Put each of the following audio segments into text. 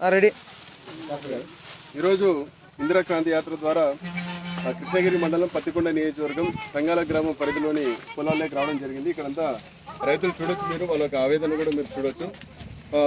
Ready. ఈరోజు ఇందిరాక్రాంతి యాత్ర ద్వారా కృష్ణగిరి మండలం పత్తికొండ నియోజకవర్గం సంగాల గ్రామం పరిధిలోని పొలాల్లోకి రావడం జరిగింది. ఇక్కడంతా రైతులు చూడొచ్చు మీరు వాళ్ళ యొక్క ఆవేదన కూడా మీరు చూడొచ్చు.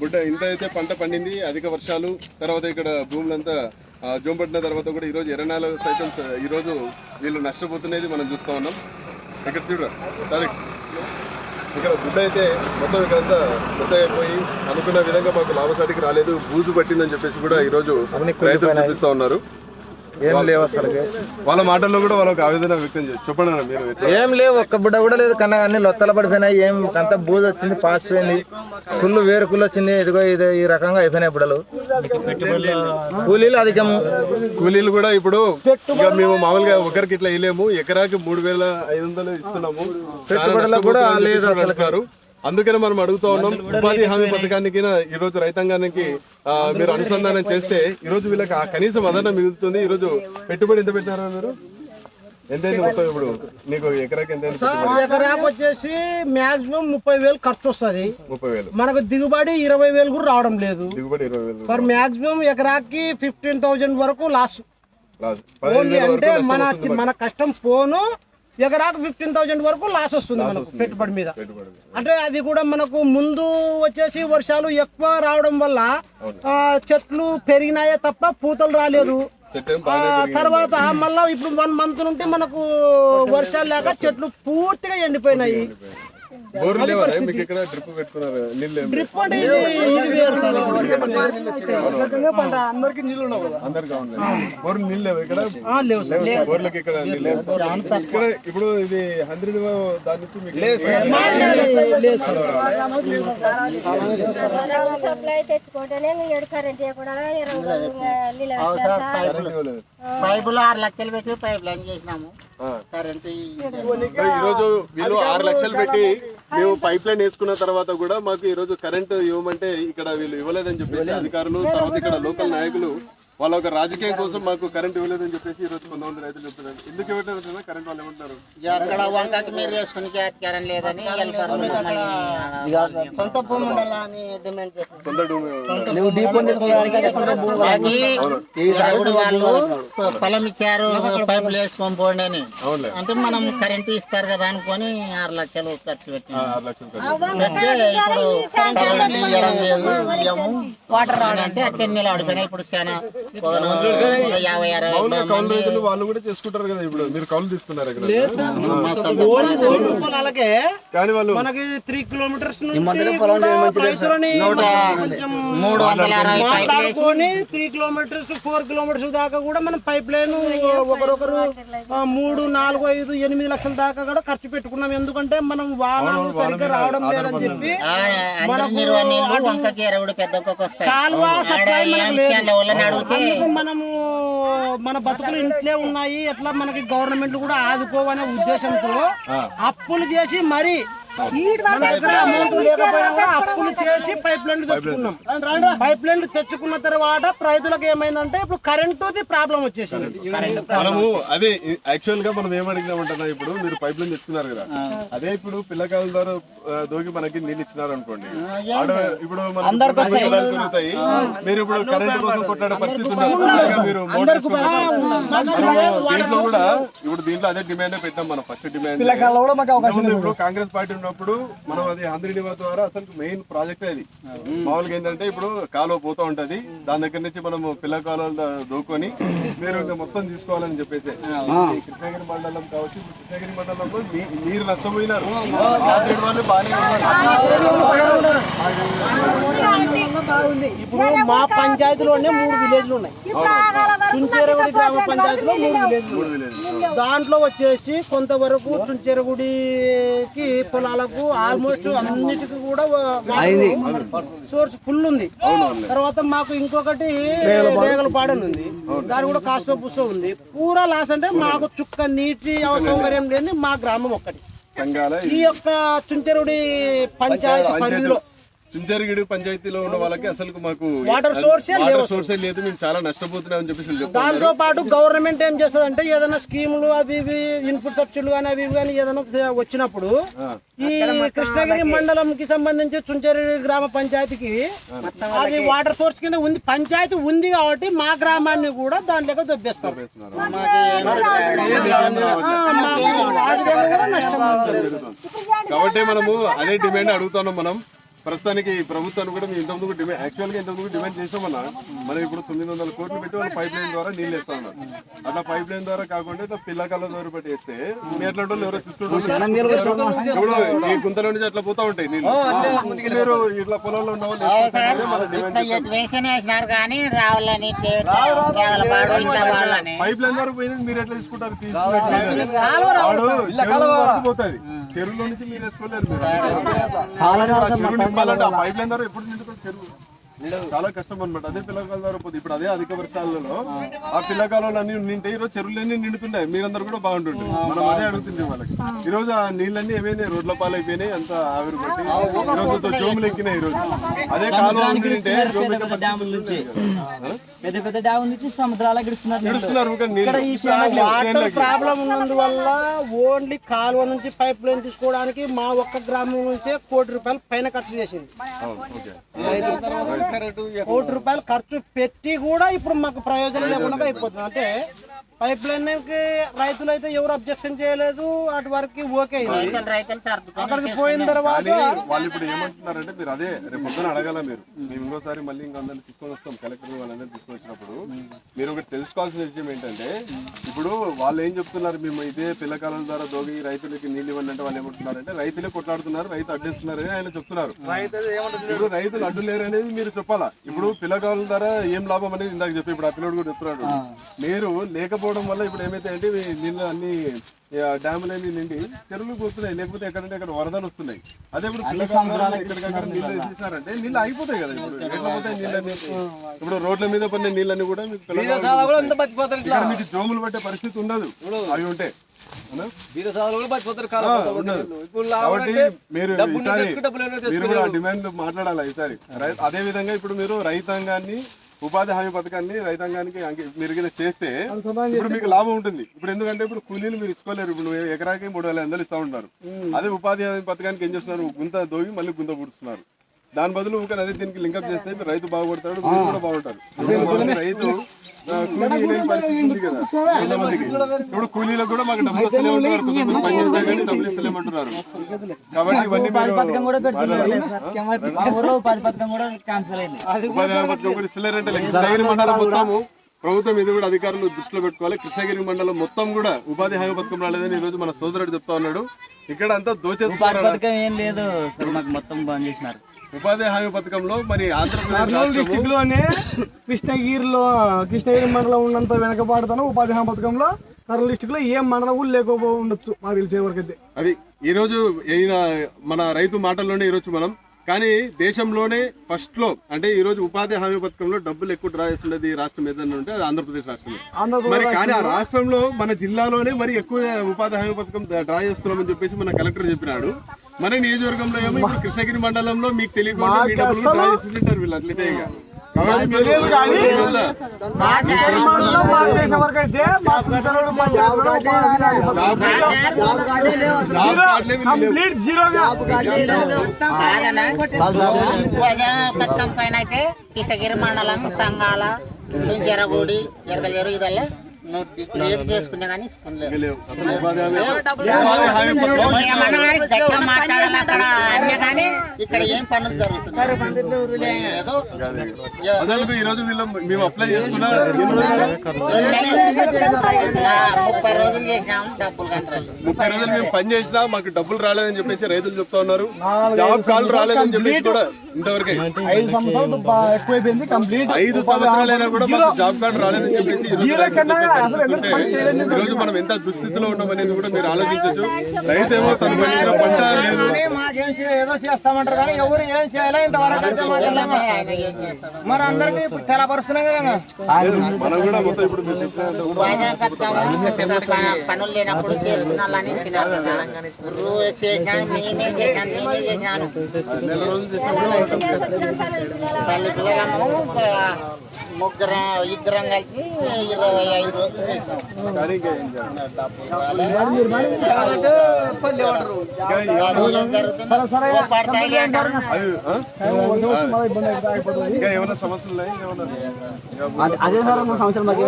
బుడ్డ ఇంత అయితే పంట పండింది అధిక వర్షాలు తర్వాత ఇక్కడ భూములంతా జోంపట్టిన జోం పట్టిన తర్వాత కూడా ఈరోజు ఎర్రనాలు సైతం ఈరోజు వీళ్ళు నష్టపోతున్నది మనం చూస్తూ ఉన్నాం. ఇక్కడ చూడ సరే. ఇక్కడ గుడ్డ అయితే మొత్తం ఇక్కడంతా కొత్త అయిపోయి అనుకున్న విధంగా మాకు లాభసాటికి రాలేదు. బూజు పట్టిందని చెప్పేసి కూడా ఈరోజు రైతులు చూపిస్తా ఉన్నారు. ఏం లేవు అసలు వాళ్ళ మాటల్లో కూడా వాళ్ళకి ఆవేదన వ్యక్తం చేసి చెప్పండి అన్న మీరు? ఏం లేవు ఒక్క బుడ్డ కూడా లేదు కన్నా అన్ని లొత్తలు పడిపోయినాయి ఏం అంత బూజు వచ్చింది పాసిపోయింది కుళ్ళు వేరు కుళ్ళు వచ్చింది ఇదిగో ఇది ఈ రకంగా అయిపోయినాయి బుడ్డలు. కూలీలు అధికము. కూలీలు కూడా ఇప్పుడు ఇక మేము మామూలుగా ఒకరికి ఇట్లా వేయలేము ఎకరాకి మూడు వేల ఐదు వందలు ఇస్తున్నాము. పెట్టుబడులకు కూడా లేదు అంటున్నారు. అందుకని మనం అడుగుతా ఉన్నాం ఉపాధి హామీ పథకానికి ఈ రోజు రైతాంగానికి మీరు అనుసంధానం చేస్తే ఈ రోజు వీళ్ళకి ఆ కనీసం అదన మిగులుతుంది. ఈ రోజు పెట్టుబడి ఎంత పెట్టారా మీరు మొత్తం ఇప్పుడు? నీకు ఎకరాకి ఎంత అయింది పెట్టుబడి? ఎకరాకు వచ్చేసి మాక్సిమం ముప్పై వేలు ఖర్చు వస్తుంది. ముప్పై వేలు. మనకు దిగుబడి ఇరవై వేలు కూడా రావడం లేదు. దిగుబడి ఇరవై వేలు. ఫర్ మాక్సిమం ఎకరాకి ఫిఫ్టీన్ థౌజండ్ వరకు లాస్. ఓన్లీ అంటే మన మన కష్టం పోను ఎకరాకు ఫిఫ్టీన్ థౌజండ్ వరకు లాస్ వస్తుంది మనకు పెట్టుబడి మీద. అంటే అది కూడా మనకు ముందు వచ్చేసి వర్షాలు ఎక్కువ రావడం వల్ల చెట్లు పెరిగినాయే తప్ప పూతలు రాలేదు. తర్వాత మళ్ళా ఇప్పుడు వన్ మంత్ నుండి మనకు వర్షాలు లేక చెట్లు పూర్తిగా ఎండిపోయినాయి. బోర్లు లేవా మీకు ఇక్కడ డ్రిప్ పెట్టుకున్నారు? నీళ్ళు. డ్రిప్ అంటే అందరికీ అవును బోర్లు నీళ్ళు లేవు ఇక్కడ? ఆ, లేవు సార్. బోర్లకి ఇక్కడ నీళ్ళు లేవు. ఇక్కడ ఇప్పుడు ఇది హండ్రెడ్ దాని నుంచి మీకు సప్లై తెచ్చుకుంటేనే ఏడు కరెంట్ కూడా. పైపులు ఆరు లక్షలు పెట్టి పైప్ లైన్ చేసినాము. కరెంట్ ఈ రోజు వీళ్ళు ఆరు లక్షలు పెట్టి మేము పైప్ లైన్ వేసుకున్న తర్వాత కూడా మాకు ఈ రోజు కరెంట్ ఇవ్వమంటే ఇక్కడ వీళ్ళు ఇవ్వలేదని చెప్పేసి అధికారులు తర్వాత ఇక్కడ లోకల్ నాయకులు వాళ్ళ ఒక రాజకీయం కోసం మాకు కరెంట్ ఇవ్వలేదని చెప్పేసి ఈ రోజు కొంతమంది రైతులు చెప్తున్నారు. ఎందుకు ఇవ్వట్లేదు కరెంట్ వాళ్ళు ఏమంటారు అక్కడ వంకకి మీరు వేసుకుని జాతికారం లేదని వెళ్ళిపోతారు మళ్ళీ సొంత భూమి ఉండాలని డిమాండ్ చేస్తారు సొంత డూమ్ అది ఇప్పుడు వాళ్ళు పొలం ఇచ్చారు పైపులు వేసుకొని పోండి అని. అంటే మనం కరెంట్ ఇస్తారు కదా అనుకొని ఆరు లక్షలు ఖర్చు. పెడితే ఇప్పుడు వాటర్ రావాలంటే అట్టే నిలబడిపోయినాయి ఇప్పుడు చాలా కౌలు రైతులు వాళ్ళు కూడా చేసుకుంటారు కదా ఇప్పుడు. మీరు కౌలు తీసుకున్నారు పొలాలకే కానీ వాళ్ళు మనకి త్రీ కిలోమీటర్స్ మాట్లాడుకొని త్రీ కిలోమీటర్స్ ఫోర్ కిలోమీటర్స్ దాకా కూడా మనం పైప్ లైన్ ఒకరొకరు ఆ, మూడు నాలుగు ఐదు ఎనిమిది లక్షల దాకా కూడా ఖర్చు పెట్టుకున్నాం. ఎందుకంటే మనం వాహనాలు సరిగ్గా రావడం లేదని చెప్పి వస్తాయి. కాలువ సప్లై మనకు లేదు. అందుకు మనము మన బతుకులు ఇంట్లో ఉన్నాయి. ఎట్లా మనకి గవర్నమెంట్ కూడా ఆదుకోవనే ఉద్దేశంతో అప్పులు చేసి మరి అమౌంట్ లేకపోయినా కూడా అప్పులు చేసి పైప్ లైన్లు తెచ్చుకున్నాం. పైప్ లైన్లు తెచ్చుకున్న తర్వాత రైతులకు ఏమైందంటే ఇప్పుడు కరెంటుది ప్రాబ్లం వచ్చేసింది. మనము అదే యాక్చువల్గా మనం ఏం అడిగినామంటున్నా ఇప్పుడు మీరు పైప్ లైన్ తెచ్చుకున్నారు కదా. అదే ఇప్పుడు పిల్లకాయల ద్వారా దోగి మనకి నీళ్ళు ఇచ్చినారు అనుకోండి ఇప్పుడు దొరుకుతాయి. మీరు ఇప్పుడు కరెంట్ కోసం కొట్లాడే పరిస్థితి ఉండదు మీరు దీంట్లో కూడా ఇప్పుడు దీంట్లో అదే డిమాండ్ పెట్టాం మనం. ఫస్ట్ డిమాండ్ ఇప్పుడు కాంగ్రెస్ పార్టీ ఉన్నప్పుడు మనం అది ఆంధ్రనివా ద్వారా అసలు మెయిన్ ప్రాజెక్ట్ అది. మామూలుగా ఏంటంటే ఇప్పుడు కాలువ పోతా ఉంటది. దాని దగ్గర నుంచి మనము పిల్ల కాలువలు దూకొని మీరు ఇంకా మొత్తం తీసుకోవాలని చెప్పేసి. కృష్ణగిరి మండలం కావచ్చు ఇప్పుడు కృష్ణగిరి మండలంలో నీరు నష్టపోయినారు. వాళ్ళు బాగానే ఇప్పుడు మా పంచాయతీలోనే మూడు విలేజ్లు ఉన్నాయి. చుంచేరగుడి గ్రామ పంచాయతీలో మూడు విలేజ్లు దాంట్లో వచ్చేసి కొంతవరకు చుంచెరగుడికి పొలాలకు ఆల్మోస్ట్ అన్నిటికీ కూడా సోర్స్ ఫుల్ ఉంది. తర్వాత మాకు ఇంకొకటి రేగలపాడని ఉంది. దాని కూడా కాస్త పుస్తో ఉంది. పూరా లాస్ అంటే మాకు చుక్క నీటి సౌకర్యం లేని మా గ్రామం ఒక్కటి. ఈ యొక్క చుంచెరుడి పంచాయతీ. పరిధిలో చుంచరిగిడి పంచాయతీలో ఉన్న వాళ్ళకి అసలు మాకు వాటర్ సోర్సే వాటర్ సోర్సే లేదు మేము చాలా నష్టపోతున్నామని చెప్పేసి. దాంతో పాటు గవర్నమెంట్ ఏం చేస్తుంది అంటే ఏదైనా స్కీములు అవి ఇవి ఇన్పుట్ సబ్సిడీలు కానీ అవి ఇవి కానీ ఏదైనా వచ్చినప్పుడు ఈ కృష్ణగిరి మండలంకి సంబంధించి చుంచరి గ్రామ పంచాయతీకి అది వాటర్ సోర్స్ కింద ఉంది. పంచాయతీ ఉంది కాబట్టి మా గ్రామాన్ని కూడా దొబ్బేస్తారు. కూడా నష్టం అవుతుంది. కాబట్టి మనము అదే డిమాండ్ అడుగుతున్నాం మనం. ప్రస్తుతానికి ప్రభుత్వాన్ని కూడా మేము ఇంతకుముందు డిమాండ్ యాక్చువల్గా ఇంతకుముందు డిమాండ్ చేసామన్నా మనం ఇప్పుడు తొమ్మిది వందల కోట్లు పెట్టి వాళ్ళు పైప్ లైన్ ద్వారా నీళ్ళు ఇస్తా ఉన్నారు. అట్లా పైప్ లైన్ ద్వారా కాకుండా ఇట్లా పిల్లకాల ద్వారా పెట్టి వేస్తే మీ ఎట్లా వాళ్ళు ఎవరో చూస్తుంటారు. ఇప్పుడు ఈ గుంతల నుంచి అట్లా పోతా ఉంటాయి నీళ్ళు. మీరు ఇట్లా పొలంలో ఉన్న వాళ్ళు పైప్ లైన్ ద్వారా పోయినది మీరు ఎట్లా తీసుకుంటారు? వాడు చెరువులో వరకు పోతుంది. చెరువులో నుంచి మీరు వేసుకోలేరు మీరు. చెరువు నింపాలంటే ఆ పైప్ లైన్ ద్వారా ఎప్పుడు నిండుతుంది చెరువు చాలా కష్టం అన్నమాట. అదే పిల్లకాల ద్వారా పోతుంది. ఇప్పుడు అదే అధిక వర్షాలలో ఆ. పిల్లకాలలో అన్ని నింటే ఈ రోజు చెరువులన్నీ నిండుతున్నాయి. మీరందరూ కూడా బాగుంటుంది మనం అదే అడుగుతుంది వాళ్ళకి. ఈ రోజు ఆ నీళ్ళన్నీ ఏమైనాయి? రోడ్ల పాలు అయిపోయినాయి అంత ఆవిరి రోజు జోములు ఎక్కినాయి ఈ రోజు అదే కాలువ. పెద్ద పెద్ద డ్యామ్ నుంచి. ప్రాబ్లం ఉన్నందువల్ల ఓన్లీ కాలువ నుంచి పైప్ లైన్ తీసుకోవడానికి మా ఒక్క గ్రామం నుంచే కోటి రూపాయలు పైన ఖర్చు చేసింది. కోటి రూపాయలు ఖర్చు పెట్టి కూడా ఇప్పుడు మాకు ప్రయోజనం లేకుండా అయిపోతుంది. అంటే పైప్ లైన్కి రైతులు అయితే ఎవరు అబ్జెక్షన్ చేయలేదు. అటు వరకు ఓకే అక్కడికి పోయిన తర్వాత వాళ్ళు ఇప్పుడు ఏమంటున్నారంటే మీరు అదే రేపు పొద్దున అడగాల మీరు? మేము ఇంకోసారి మళ్ళీ ఇంకా అందరిని తీసుకొని వస్తాం కలెక్టర్ వాళ్ళందరూ తీసుకొని వచ్చినప్పుడు. మీరు ఒకటి తెలుసుకోవాల్సిన విషయం ఏంటంటే ఇప్పుడు వాళ్ళు ఏం చెప్తున్నారు మేము ఇదే పిల్లకాలం ద్వారా దోగి రైతులకి నీళ్ళు ఇవ్వండి అంటే వాళ్ళు ఏమంటున్నారంటే రైతులే కొట్లాడుతున్నారు రైతు అడ్డిస్తున్నారు అని ఆయన చెప్తున్నారు. ఇప్పుడు రైతులు అడ్డు లేరు అనేది మీరు చెప్పాలా? ఇప్పుడు పిల్లకాలం ద్వారా ఏం లాభం అనేది ఇందాక చెప్పి ఇప్పుడు ఆ పిల్లడు కూడా చెప్తున్నాడు. మీరు లేకపోవడం వల్ల ఇప్పుడు ఏమైతే అంటే నీళ్ళు అన్ని డ్యాములన్నీ నిండి చెరువులు పోతున్నాయి లేకపోతే ఎక్కడంటే అక్కడ వరదలు వస్తున్నాయి. అదే ఇప్పుడు ఎక్కడికక్కడ నీళ్ళు వేసేసారంటే నీళ్ళు అయిపోతాయి కదా ఇప్పుడు. నీళ్ళని ఇప్పుడు రోడ్ల మీద పడిన నీళ్ళని కూడా మీకు జోములు పట్టే పరిస్థితి ఉండదు. అవి ఉంటే మీరు కూడా డిమాండ్ మాట్లాడాలి ఈసారి? అదే విధంగా ఇప్పుడు మీరు రైతాంగాన్ని ఉపాధి హామీ పథకాన్ని రైతాంగానికి మీరు చేస్తే ఇప్పుడు మీకు లాభం ఉంటుంది. ఇప్పుడు ఎందుకంటే ఇప్పుడు కూలీలు మీరు ఇచ్చుకోలేరు. ఇప్పుడు ఎకరాకి మూడు వేల వందలు ఇస్తా ఉంటారు అదే ఉపాధి హామీ పథకానికి ఏం చేస్తున్నారు? గుంత దోగి మళ్ళీ గుంత పుడుతున్నారు దాని బదులు ఊరికే అదే దీనికి లింకప్ చేస్తే రైతు బాగుపడతాడు కూడా బాగుంటారు. రైతు ఇప్పుడు కూలీలకు కూడా మాకు డబ్బులు కొంచెం మీరు పని చేసినా కానీ డబ్బులు ఇస్తలేమంటున్నారు. కాబట్టి ఇవన్నీ మీరు కూడా పెట్టలేదు సార్. మా ఊర్లో ఉపాధి పథకం కూడా క్యాన్సిల్ అయింది. ఉపాధి హామీ పథకం కూడా ఇస్తలేరంటే కృష్ణగిరి మండలం మొత్తము ప్రభుత్వం ఇది కూడా అధికారులు దృష్టిలో పెట్టుకోవాలి. కృష్ణగిరి మండలం మొత్తం కూడా ఉపాధి హామీ పథకం రాలేదని ఈ రోజు మన సోదరుడు చెప్తా ఉన్నాడు. ఇక్కడ అంతా ఉపాధి దోచేస్తున్నారు పథకం ఏం లేదు సార్. మాకు మొత్తం బంద్ చేసినారు. ఉపాధి హామీ పథకంలో మరి ఆంధ్రప్రదేశ్ డిస్టిక్లోనే కృష్ణగిరిలో కృష్ణగిరి మండలం ఉన్నంత వెనకబాటుతనం ఉపాధి హామీ పథకంలో కర్నూలు డిస్టిక్లో ఏ మండలం కూడా లేకపో ఉండొచ్చు మాకు తెలిసే వరకు అయితే అది ఈ రోజు ఈయన మన రైతు మాటల్లోనే ఈరోజు మనం కానీ దేశంలోనే ఫస్ట్లో అంటే ఈ రోజు ఉపాధి హామీ పథకంలో డబ్బులు ఎక్కువ డ్రా చేస్తున్నది ఈ రాష్ట్రం ఏదైనా ఉంటే అది ఆంధ్రప్రదేశ్ ఆంధ్రప్రదేశ్ మరి కానీ ఆ రాష్ట్రంలో మన జిల్లాలోనే మరి ఎక్కువ ఉపాధి హామీ పథకం డ్రా చేస్తున్నామని చెప్పేసి మన కలెక్టర్ చెప్పినాడు. మన నియోజకవర్గంలో ఏమో ఇప్పుడు కృష్ణగిరి మండలంలో మీకు తెలియకుండా మీ డబ్బులు డ్రా చేస్తుంటారు వీళ్ళు అట్లయితే ఇక. కాబట్టి మీరు. కంప్లీట్ జీరోగా పైన అయితే కృష్ణగిరి మండలం సంఘాల జరగూడి ఎరగలేరు ఇదల్లా ఇక్కడ ఏం పనులు జరుగుతున్నాయి? ఈ రోజు మేము అప్లై చేసుకున్నా ముప్పై రోజులు? చేసినాము డబ్బులు కంటారు ముప్పై రోజులు మేము పని చేసినా మాకు డబ్బులు రాలేదని చెప్పేసి రైతులు చెప్తా ఉన్నారు. జాబ్ కార్డు రాలేదని చెప్పేసి కూడా ఇంతవరకు. ఐదు సంవత్సరాలు ఎక్కువైపోయింది కంప్లీట్ ఐదు సంవత్సరాలైనా కూడా మాకు జాబ్ కార్డు రాలేదని చెప్పేసి ఈ రోజు జీరో రైతులు కన్నా చెప్తా పెడుతుంటే ఈ రోజు మనం ఎంత దుస్థితిలో ఉన్నాం అనేది కూడా మీరు ఆలోచించవచ్చు రైతు ఏమో తను పండించిన పంట లేదు. ఏదో చేస్తామంటారు కానీ ఎవరు ఏం చేయాలో ఇంతవరకు. మరి అందరికి తెలపరుస్తున్నాం కదా మనం కూడా మొత్తం ఇప్పుడు పనులు లేనప్పుడు చేస్తున్నాలని మేమే మేమే తల్లి పిల్లలము ముగ్గురం ఇద్దరం కలిసి ఇరవై ఐదు అది సమస్యలు సార్ మూడు సంవత్సరాలు మాకు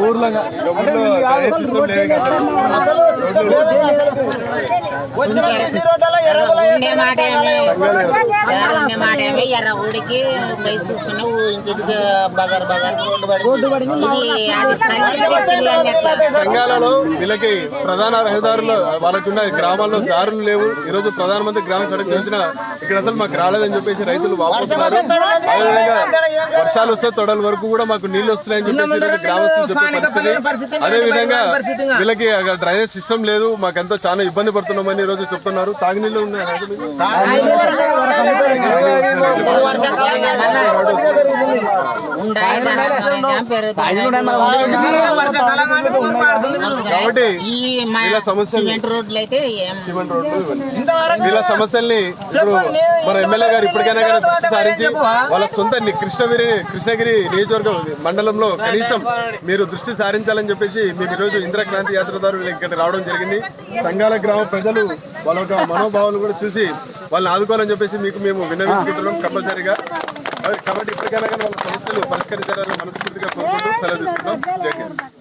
ఊర్లో ఇంకా ఉండే మాట ఉండే మాట ఏమి ఎర్ర ఊడికి చూసుకుని బజార్ బజార్ రోడ్డు సంఘాలలో వీళ్ళకి ప్రధాన రహదారులు వాళ్ళకున్న గ్రామాల్లో దారులు లేవు. ఈ రోజు ప్రధానమంత్రి గ్రామ సడక్ యోజన ఇక్కడ అసలు మాకు రాలేదని చెప్పేసి రైతులు అదేవిధంగా వర్షాలు వస్తే తొడల వరకు కూడా మాకు నీళ్ళు వస్తున్నాయని చెప్పేసి గ్రామస్తులు చెప్పే పరిస్థితి. అదే విధంగా వీళ్ళకి డ్రైనేజ్ సిస్టమ్ లేదు. మాకెంతో చాలా ఇబ్బంది పడుతున్నామని ఈ రోజు చెప్తున్నారు. తాగునీళ్ళు ఉన్నాయి కాబట్టి వీళ్ళ సమస్యల్ని ఇప్పుడు మన ఎమ్మెల్యే గారు ఇప్పటికైనా కానీ దృష్టి సారించి వాళ్ళ సొంత ని- కృష్ణగిరి కృష్ణగిరి నియోజకవర్గం మండలంలో కనీసం మీరు దృష్టి సారించాలని చెప్పేసి మేము ఈరోజు ఇంద్రక్రాంతి యాత్ర ద్వారా ఇక్కడ రావడం జరిగింది. సంఘాల గ్రామ ప్రజలు వాళ్ళ యొక్క మనోభావాలు కూడా చూసి వాళ్ళని ఆదుకోవాలని చెప్పేసి మీకు మేము విన్నవించుకుంటున్నాం కంపల్సరీగా. కాబట్టి ఇప్పటికైనా కానీ వాళ్ళ సమస్యలు పరిష్కరించాలని మనస్ఫూర్తిగా కోరుకుంటూ సెలవు తీసుకుంటాం జై